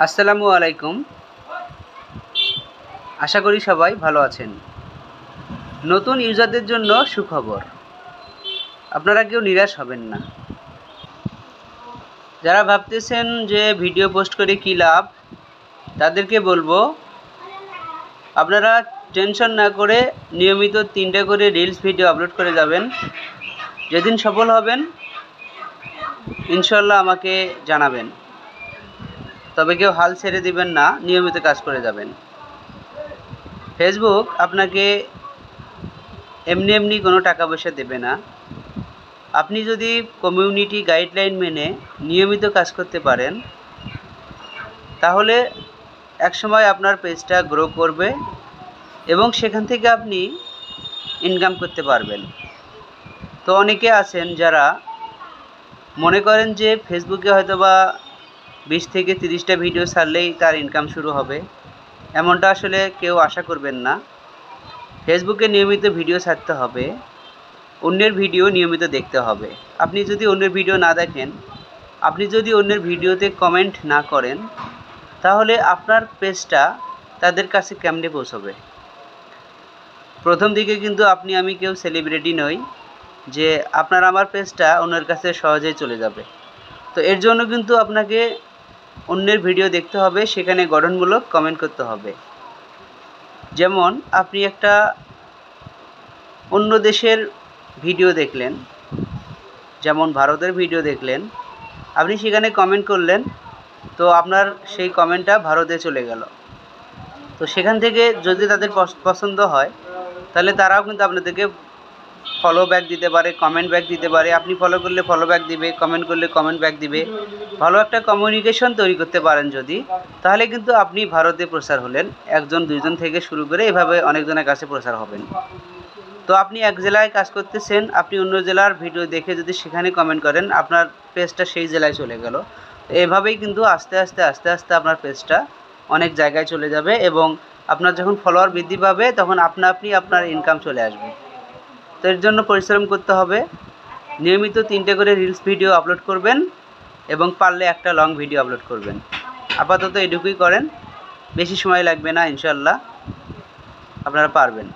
আসসালামু আলাইকুম। আশা করি সবাই ভালো আছেন। নতুন ইউজারদের জন্য সুখবর। আপনারা কেউ নিরাশ হবেন না। যারা ভাবতেছেন যে ভিডিও পোস্ট করে কী লাভ, তাদেরকে বলব, আপনারা টেনশন না করে নিয়মিত তিনটা করে রিলস ভিডিও আপলোড করে যাবেন। যেদিন সফল হবেন ইনশাল্লাহ আমাকে জানাবেন। তবে কেউ হাল ছেড়ে দিবেন না, নিয়মিত কাজ করে যাবেন। ফেসবুক আপনাকে এমনি এমনি কোনো টাকা পয়সা দেবে না। আপনি যদি কমিউনিটি গাইডলাইন মেনে নিয়মিত কাজ করতে পারেন, তাহলে একসময় আপনার পেজটা গ্রো করবে এবং সেখান থেকে আপনি ইনকাম করতে পারবেন। তো অনেকে আছেন যারা মনে করেন যে ফেসবুকে হয়তো বা বিশ থেকে তিরিশটা ভিডিও ছাড়লেই তার ইনকাম শুরু হবে। এমনটা আসলে কেউ আশা করবেন না। ফেসবুকে নিয়মিত ভিডিও ছাড়তে হবে। অন্যের ভিডিও নিয়মিত দেখতে হবে। আপনি যদি অন্যের ভিডিও না দেখেন, আপনি যদি অন্যের ভিডিওতে কমেন্ট না করেন, তাহলে আপনার পেজটা তাদের কাছে কেমনে পৌঁছবে? প্রথম দিকে কিন্তু আপনি, আমি কেউ সেলিব্রিটি নই, যে আপনার আমার পেজটা অন্যের কাছে সহজেই চলে যাবে। তো এর জন্য কিন্তু আপনাকে অন্যের ভিডিও দেখতে হবে, সেখানে গঠনমূলক কমেন্ট করতে হবে। যেমন, আপনি একটা অন্য দেশের ভিডিও দেখলেন, যেমন ভারতের ভিডিও দেখলেন, আপনি সেখানে কমেন্ট করলেন, তো আপনার সেই কমেন্টটা ভারতে চলে গেল। তো সেখান থেকে যদি তাদের পছ- পছন্দ হয়, তাহলে তারাও কিন্তু আপনাদেরকে ফলো ব্যাক দিতে পারে কমেন্ট ব্যাক দিতে পারে। আপনি ফলো করলে ফলো ব্যাক দিবে কমেন্ট করলে কমেন্ট ব্যাক দিবে। ভালো একটা কমিউনিকেশন তৈরি করতে পারেন যদি, তাহলে কিন্তু আপনি ভারতে প্রচার হলেন। একজন, দুইজন থেকে শুরু করে এভাবে অনেকজনের কাছে প্রচার হবেন। তো আপনি এক জেলায় কাজ করতেছেন, আপনি অন্য জেলার ভিডিও দেখে যদি সেখানে কমেন্ট করেন, আপনার পেজটা সেই জেলায় চলে গেল। এভাবেই কিন্তু আস্তে আস্তে আস্তে আস্তে আপনার পেজটা অনেক জায়গায় চলে যাবে এবং আপনার যখন ফলোয়ার বৃদ্ধি পাবে, তখন আপনা আপনি আপনার ইনকাম চলে আসবে। তো এর জন্য পরিশ্রম করতে হবে। নিয়মিত তিনটে করে রিলস ভিডিও আপলোড করবেন এবং পারলে একটা লং ভিডিও আপলোড করবেন। আপাতত এটুকুই করেন। বেশি সময় লাগবে না ইনশাল্লাহ আপনারা পারবেন।